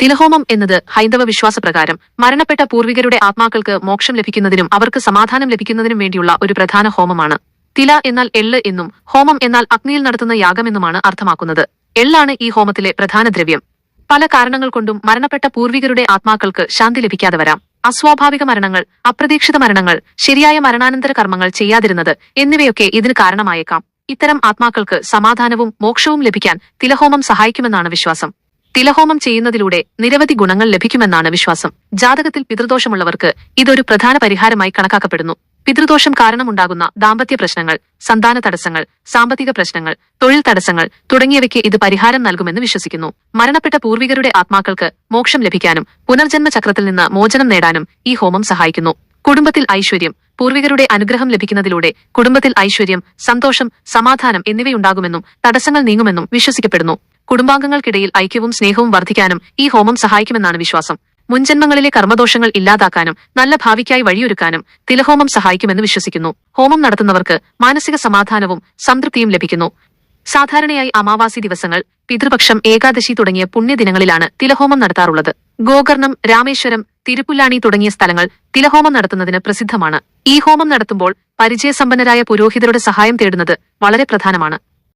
തിലഹോമം എന്നത് ഹൈന്ദവ വിശ്വാസപ്രകാരം മരണപ്പെട്ട പൂർവികരുടെ ആത്മാക്കൾക്ക് മോക്ഷം ലഭിക്കുന്നതിനും അവർക്ക് സമാധാനം ലഭിക്കുന്നതിനും വേണ്ടിയുള്ള ഒരു പ്രധാന ഹോമമാണ്. തില എന്നാൽ എള്ള് എന്നും ഹോമം എന്നാൽ അഗ്നിയിൽ നടത്തുന്ന യാഗമെന്നുമാണ് അർത്ഥമാക്കുന്നത്. എള്ളാണ് ഈ ഹോമത്തിലെ പ്രധാന ദ്രവ്യം. പല കാരണങ്ങൾ കൊണ്ടും മരണപ്പെട്ട പൂർവികരുടെ ആത്മാക്കൾക്ക് ശാന്തി ലഭിക്കാതെ വരാം. അസ്വാഭാവിക മരണങ്ങൾ അപ്രതീക്ഷിത മരണങ്ങൾ ശരിയായ മരണാനന്തര കർമ്മങ്ങൾ ചെയ്യാതിരുന്നത് എന്നിവയൊക്കെ ഇതിന് കാരണമായേക്കാം. ഇത്തരം ആത്മാക്കൾക്ക് സമാധാനവും മോക്ഷവും ലഭിക്കാൻ തിലഹോമം സഹായിക്കുമെന്നാണ് വിശ്വാസം. തിലഹോമം ചെയ്യുന്നതിലൂടെ നിരവധി ഗുണങ്ങൾ ലഭിക്കുമെന്നാണ് വിശ്വാസം. ജാതകത്തിൽ പിതൃദോഷമുള്ളവർക്ക് ഇതൊരു പ്രധാന പരിഹാരമായി കണക്കാക്കപ്പെടുന്നു. പിതൃദോഷം കാരണമുണ്ടാകുന്ന ദാമ്പത്യ പ്രശ്നങ്ങൾ സന്താന തടസ്സങ്ങൾ സാമ്പത്തിക പ്രശ്നങ്ങൾ തൊഴിൽ തടസ്സങ്ങൾ തുടങ്ങിയവയ്ക്ക് ഇത് പരിഹാരം നൽകുമെന്ന് വിശ്വസിക്കുന്നു. മരണപ്പെട്ട പൂർവികരുടെ ആത്മാക്കൾക്ക് മോക്ഷം ലഭിക്കാനും പുനർജന്മചക്രത്തിൽ നിന്ന് മോചനം നേടാനും ഈ ഹോമം സഹായിക്കുന്നു. കുടുംബത്തിൽ ഐശ്വര്യം പൂർവികരുടെ അനുഗ്രഹം ലഭിക്കുന്നതിലൂടെ കുടുംബത്തിൽ ഐശ്വര്യം സന്തോഷം സമാധാനം എന്നിവയുണ്ടാകുമെന്നും തടസ്സങ്ങൾ നീങ്ങുമെന്നും വിശ്വസിക്കപ്പെടുന്നു. കുടുംബാംഗങ്ങൾക്കിടയിൽ ഐക്യവും സ്നേഹവും വർദ്ധിക്കാനും ഈ ഹോമം സഹായിക്കുമെന്നാണ് വിശ്വാസം. മുൻജന്മങ്ങളിലെ കർമ്മദോഷങ്ങൾ ഇല്ലാതാക്കാനും നല്ല ഭാവിക്കായി വഴിയൊരുക്കാനും തിലഹോമം സഹായിക്കുമെന്ന് വിശ്വസിക്കുന്നു. ഹോമം നടത്തുന്നവർക്ക് മാനസിക സമാധാനവും സംതൃപ്തിയും ലഭിക്കുന്നു. സാധാരണയായി അമാവാസി ദിവസങ്ങൾ പിതൃപക്ഷം ഏകാദശി തുടങ്ങിയ പുണ്യദിനങ്ങളിലാണ് തിലഹോമം നടത്താറുള്ളത്. ഗോകർണം രാമേശ്വരം തിരുപ്പുല്ലാണി തുടങ്ങിയ സ്ഥലങ്ങൾ തിലഹോമം നടത്തുന്നതിന് പ്രസിദ്ധമാണ്. ഈ ഹോമം നടത്തുമ്പോൾ പരിചയസമ്പന്നരായ പുരോഹിതരുടെ സഹായം തേടുന്നത് വളരെ പ്രധാനമാണ്.